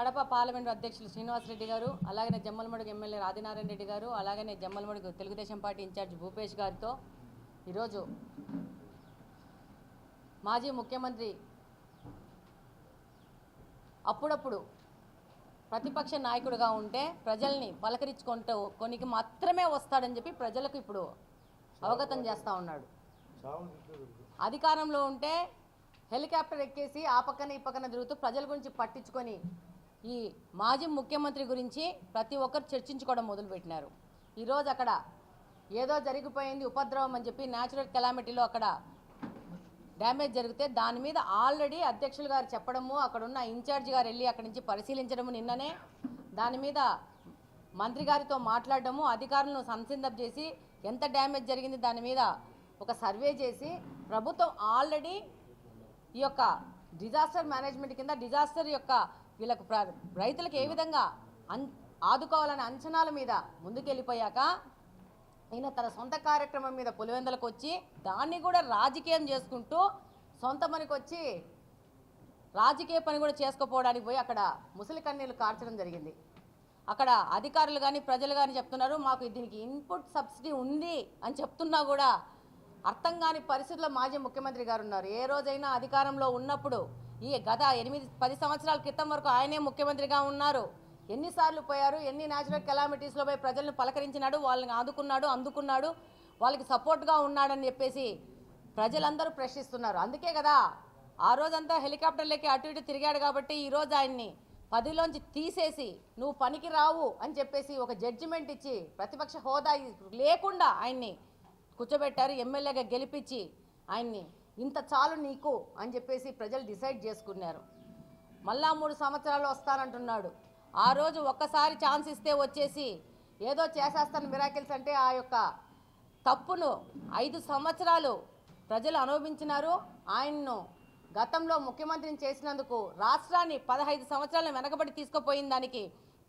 Kadapa parliament అధ్యక్షులు శ్రీనివాసరెడ్డి గారు అలాగనే జమ్మలమడుగు ఎమ్మెల్యే ఆదినారాయణ రెడ్డి గారు అలాగనే జమ్మలమడుగు తెలుగుదేశం పార్టీ ఇన్ఛార్జ్ భూపేష్ గారితో ఈరోజు మాజీ ముఖ్యమంత్రి అప్పుడప్పుడు ప్రతిపక్ష నాయకుడిగా ఉంటే ప్రజల్ని పలకరించుకుంటూ కొనికి మాత్రమే వస్తాడని చెప్పి ప్రజలకు ఇప్పుడు అవగతం చేస్తూ ఉన్నాడు. అధికారంలో ఉంటే హెలికాప్టర్ ఎక్కేసి ఆ పక్కన ఈ పక్కన తిరుగుతూ ప్రజల గురించి పట్టించుకొని ఈ మాజీ ముఖ్యమంత్రి గురించి ప్రతి ఒక్కరు చర్చించుకోవడం మొదలుపెట్టినారు. ఈరోజు అక్కడ ఏదో జరిగిపోయింది ఉపద్రవం అని చెప్పి న్యాచురల్ కెలామిటీలో అక్కడ డ్యామేజ్ జరిగితే దాని మీద ఆల్రెడీ అధ్యక్షులు గారు చెప్పడము అక్కడ ఉన్న ఇన్ఛార్జ్ గారు వెళ్ళి అక్కడి నుంచి పరిశీలించడము నిన్ననే దాని మీద మంత్రి గారితో మాట్లాడడము అధికారులను సంసిద్ధం చేసి ఎంత డ్యామేజ్ జరిగింది దాని మీద ఒక సర్వే చేసి ప్రభుత్వం ఆల్రెడీ ఈ యొక్క డిజాస్టర్ మేనేజ్మెంట్ కింద డిజాస్టర్ యొక్క వీళ్ళకు ప్ర- రైతులకు ఏ విధంగా అన్ ఆదుకోవాలనే అంచనాల మీద ముందుకెళ్ళిపోయాక ఈయన తన సొంత కార్యక్రమం మీద పులివెందులకు వచ్చి దాన్ని కూడా రాజకీయం చేసుకుంటూ సొంత పనికి వచ్చి రాజకీయ పని కూడా చేసుకోపోవడానికి పోయి అక్కడ ముసలి కన్నీళ్ళు కార్చడం జరిగింది. అక్కడ అధికారులు కానీ ప్రజలు కానీ చెప్తున్నారు మాకు దీనికి ఇన్పుట్ సబ్సిడీ ఉంది అని చెప్తున్నా కూడా అర్థం కాని పరిస్థితుల్లో మాజీ ముఖ్యమంత్రి గారు ఉన్నారు. ఏ రోజైనా అధికారంలో ఉన్నప్పుడు ఈ గత ఎనిమిది పది సంవత్సరాల క్రితం వరకు ఆయనే ముఖ్యమంత్రిగా ఉన్నారు. ఎన్నిసార్లు పోయారు ఎన్ని న్యాచురల్ కెలామిటీస్లో పోయి ప్రజలను పలకరించినాడు వాళ్ళని ఆదుకున్నాడు అందుకున్నాడు వాళ్ళకి సపోర్ట్గా ఉన్నాడని చెప్పేసి ప్రజలందరూ ప్రశ్నిస్తున్నారు. అందుకే కదా ఆ రోజంతా హెలికాప్టర్లకి అటు ఇటు తిరిగాడు కాబట్టి ఈరోజు ఆయన్ని పదిలోంచి తీసేసి నువ్వు పనికి రావు అని చెప్పేసి ఒక జడ్జిమెంట్ ఇచ్చి ప్రతిపక్ష హోదా లేకుండా ఆయన్ని కూర్చోబెట్టారు ఎమ్మెల్యేగా గెలిపించి ఆయన్ని ఇంత చాలు నీకు అని చెప్పేసి ప్రజలు డిసైడ్ చేసుకున్నారు. మళ్ళా మూడు సంవత్సరాలు వస్తానంటున్నాడు. ఆ రోజు ఒక్కసారి ఛాన్స్ ఇస్తే వచ్చేసి ఏదో చేసేస్తాను మిరాకిల్స్ అంటే ఆ యొక్క తప్పును ఐదు సంవత్సరాలు ప్రజలు అనుభవించినారు. ఆయన్ను గతంలో ముఖ్యమంత్రిని చేసినందుకు రాష్ట్రాన్ని పదహైదు సంవత్సరాలను వెనకబడి తీసుకుపోయిన దానికి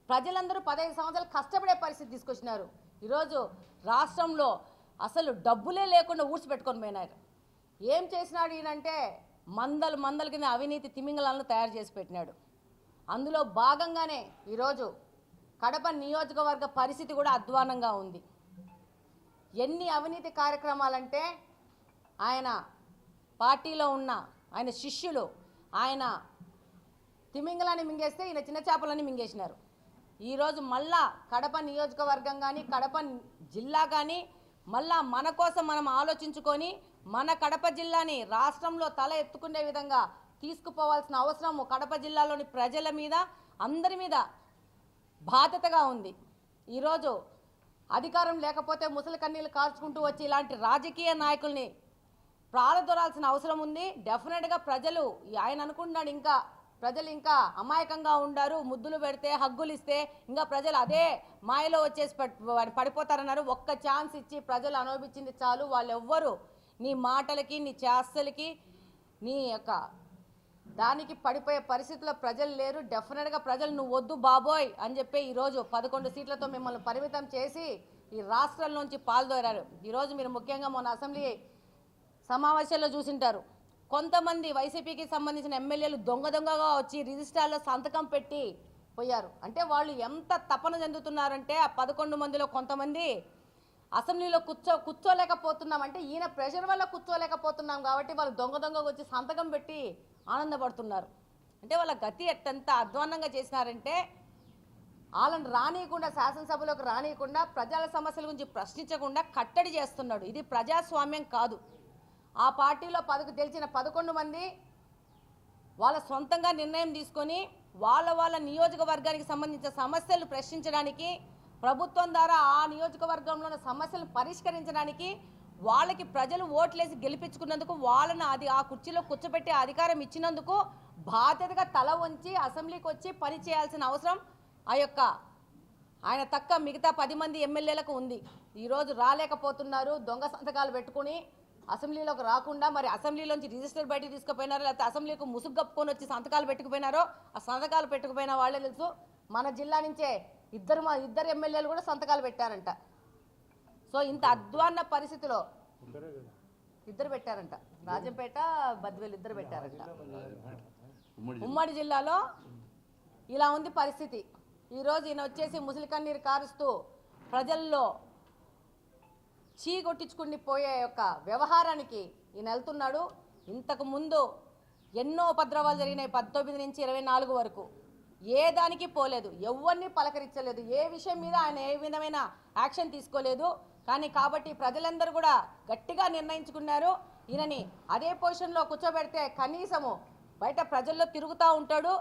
ప్రజలందరూ పదహైదు సంవత్సరాలు కష్టపడే పరిస్థితి తీసుకొచ్చినారు. ఈరోజు రాష్ట్రంలో అసలు డబ్బులే లేకుండా ఊడ్చిపెట్టుకొని పోయినారు. ఏం చేసినాడు ఈయనంటే మందలు మందల కింద అవినీతి తిమింగలాలను తయారు చేసి పెట్టినాడు. అందులో భాగంగానే ఈరోజు కడప నియోజకవర్గ పరిస్థితి కూడా అధ్వానంగా ఉంది. ఎన్ని అవినీతి కార్యక్రమాలంటే ఆయన పార్టీలో ఉన్న ఆయన శిష్యులు ఆయన తిమింగలాన్ని మింగేస్తే ఈయన చిన్న చేపలని మింగేసినారు. ఈరోజు మళ్ళా కడప నియోజకవర్గం కానీ కడప జిల్లా కానీ మళ్ళా మన కోసం మనం ఆలోచించుకొని మన కడప జిల్లాని రాష్ట్రంలో తల ఎత్తుకునే విధంగా తీసుకుపోవాల్సిన అవసరం కడప జిల్లాలోని ప్రజల మీద అందరి మీద బాధ్యతగా ఉంది. ఈరోజు అధికారం లేకపోతే ముసలి కన్నీళ్ళు కాల్చుకుంటూ వచ్చి ఇలాంటి రాజకీయ నాయకుల్ని ప్రాలదొరాల్సిన అవసరం ఉంది. డెఫినెట్గా ప్రజలు ఆయన అనుకుంటున్నాడు ఇంకా ప్రజలు ఇంకా అమాయకంగా ఉండారు. ముద్దులు పెడితే హగ్గులు ఇస్తే ఇంకా ప్రజలు అదే మాయలో వచ్చేసి పడిపోతారన్నారు. ఒక్క ఛాన్స్ ఇచ్చి ప్రజలు అనుభవించింది చాలు. వాళ్ళు ఎవ్వరు నీ మాటలకి నీ చేస్తలకి నీ యొక్క దానికి పడిపోయే పరిస్థితుల్లో ప్రజలు లేరు. డెఫినెట్గా ప్రజలు నువ్వు వద్దు బాబోయ్ అని చెప్పి ఈరోజు పదకొండు సీట్లతో మిమ్మల్ని పరిమితం చేసి ఈ రాష్ట్రంలోంచి పాల్దోరారు ఈరోజు మీరు ముఖ్యంగా మొన్న అసెంబ్లీ సమావేశాల్లో చూసింటారు. కొంతమంది వైసీపీకి సంబంధించిన ఎమ్మెల్యేలు దొంగ దొంగగా వచ్చి రిజిస్టార్లో సంతకం పెట్టి పోయారు. అంటే వాళ్ళు ఎంత తపన చెందుతున్నారంటే ఆ పదకొండు మందిలో కొంతమంది అసెంబ్లీలో కూర్చో కూర్చోలేకపోతున్నాం అంటే ఈయన ప్రెషర్ వల్ల కూర్చోలేకపోతున్నాం కాబట్టి వాళ్ళు దొంగ దొంగ వచ్చి సంతకం పెట్టి ఆనందపడుతున్నారు. అంటే వాళ్ళ గతి ఎట్టంత అధ్వాన్నంగా చేసినారంటే వాళ్ళని రానియకుండా శాసనసభలోకి రానియకుండా ప్రజల సమస్యల గురించి ప్రశ్నించకుండా కట్టడి చేస్తున్నాడు. ఇది ప్రజాస్వామ్యం కాదు. ఆ పార్టీలో పదకు తెలిసిన పదకొండు మంది వాళ్ళ సొంతంగా నిర్ణయం తీసుకొని వాళ్ళ వాళ్ళ నియోజకవర్గానికి సంబంధించిన సమస్యలు ప్రశ్నించడానికి ప్రభుత్వం ద్వారా ఆ నియోజకవర్గంలో ఉన్న సమస్యలను పరిష్కరించడానికి వాళ్ళకి ప్రజలు ఓట్లేసి గెలిపించుకున్నందుకు వాళ్ళను అది ఆ కుర్చీలో కూర్చోబెట్టి అధికారం ఇచ్చినందుకు బాధ్యతగా తల ఉంచి అసెంబ్లీకి వచ్చి పని చేయాల్సిన అవసరం ఆ యొక్క ఆయన తక్క మిగతా పది మంది ఎమ్మెల్యేలకు ఉంది. ఈరోజు రాలేకపోతున్నారు. దొంగ సంతకాలు పెట్టుకుని అసెంబ్లీలోకి రాకుండా మరి అసెంబ్లీలోంచి రిజిస్టర్ బయటకు తీసుకుపోయినారో లేకపోతే అసెంబ్లీకి ముసుగు కప్పుకొని వచ్చి సంతకాలు పెట్టుకుపోయినారో ఆ సంతకాలు పెట్టుకుపోయిన వాళ్ళే తెలుసు. మన జిల్లా నుంచే ఇద్దరు మా ఇద్దరు ఎమ్మెల్యేలు కూడా సంతకాలు పెట్టారంట. సో ఇంత అధ్వాన్న పరిస్థితిలో ఇద్దరు పెట్టారంట. రాజంపేట బద్వేలు ఇద్దరు పెట్టారంట. ఉమ్మడి జిల్లాలో ఇలా ఉంది పరిస్థితి. ఈరోజు ఈయన వచ్చేసి ముసలి కన్నీరు కారుస్తూ ప్రజల్లో చీ కొట్టించుకుని పోయే యొక్క వ్యవహారానికి ఈయన వెళ్తున్నాడు. ఇంతకు ముందు ఎన్నో ఉపద్రవాలు జరిగినాయి. పంతొమ్మిది నుంచి ఇరవై నాలుగు వరకు. ఏ దానికి పోలేదు ఎవరిని పలకరించలేదు ఏ విషయం మీద ఆయన ఏ విధమైన యాక్షన్ తీసుకోలేదు. కానీ కాబట్టి ప్రజలందరూ కూడా గట్టిగా నిర్ణయించుకున్నారు. ఈయనని అదే పొజిషన్లో కూర్చోబెడితే కనీసము బయట ప్రజల్లో తిరుగుతూ ఉంటాడు.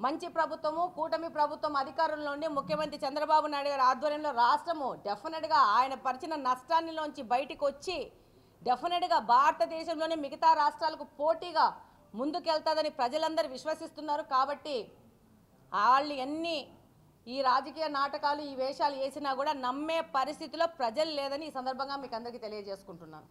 మంచి ప్రభుత్వము కూటమి ప్రభుత్వం అధికారంలో ఉండి ముఖ్యమంత్రి చంద్రబాబు నాయుడు గారి ఆధ్వర్యంలో రాష్ట్రము డెఫినెట్గా ఆయన పరిచిన నష్టాన్నిలోంచి బయటికి వచ్చి డెఫినెట్గా భారతదేశంలోని మిగతా రాష్ట్రాలకు పోటీగా ముందుకెళ్తాదని ప్రజలందరూ విశ్వసిస్తున్నారు. కాబట్టి వాళ్ళు ఎన్ని ఈ రాజకీయ నాటకాలు ఈ వేషాలు వేసినా కూడా నమ్మే పరిస్థితిలో ప్రజలు లేదని ఈ సందర్భంగా మీకు అందరికీ తెలియజేసుకుంటున్నాను.